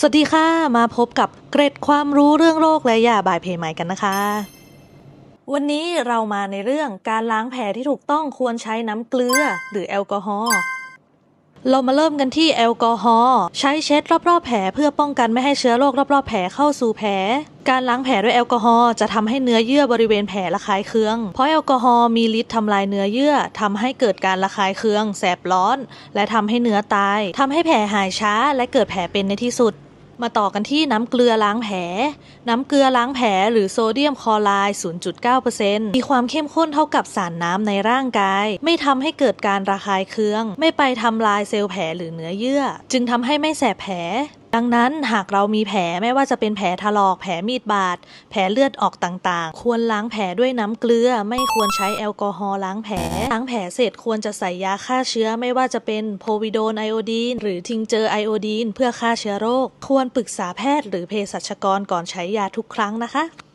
สวัสดีค่ะ มาพบกับเกร็ดความรู้เรื่องโรคและยาบายเพย์ใหม่กันนะคะ วันนี้เรามาในเรื่องการล้างแผลที่ถูกต้องควรใช้น้ำเกลือหรือแอลกอฮอล์เรามาเริ่มกันที่แอลกอฮอล์ใช้เช็ดรอบๆแผลเพื่อป้องกันไม่ให้เชื้อโรครอบๆแผลเข้าสู่แผล การล้างแผลด้วยแอลกอฮอล์จะทำให้เนื้อเยื่อบริเวณแผลระคายเคือง เพราะแอลกอฮอล์มีฤทธิ์ทำลายเนื้อเยื่อทำให้เกิดการระคายเคือง แสบร้อน และทำให้เนื้อตายทำให้แผลหายช้าและเกิดแผลเป็นในที่สุด มาต่อกันที่น้ำเกลือล้างแผล น้ำเกลือล้างแผลหรือโซเดียมคลอไรด์ 0.9%มีความเข้มข้นเท่ากับสารน้ำในร่างกาย ไม่ทำให้เกิดการระคายเคือง ไม่ไปทำลายเซลล์แผลหรือเนื้อเยื่อ จึงทำให้ไม่แสบแผล ดังนั้นหากเรามีแผลไม่ว่าจะเป็นแผลถลอก แผลมีดบาด แผลเลือดออกต่างๆ ควรล้างแผลด้วยน้ำเกลือ ไม่ควรใช้แอลกอฮอล์ล้างแผล ล้างแผลเสร็จควรจะใส่ยาฆ่าเชื้อไม่ว่าจะเป็นโพวิโดนไอโอดีนหรือทิงเจอไอโอดีนเพื่อฆ่าเชื้อโรค ควรปรึกษาแพทย์หรือเภสัชกรก่อนใช้ยาทุกครั้งนะคะ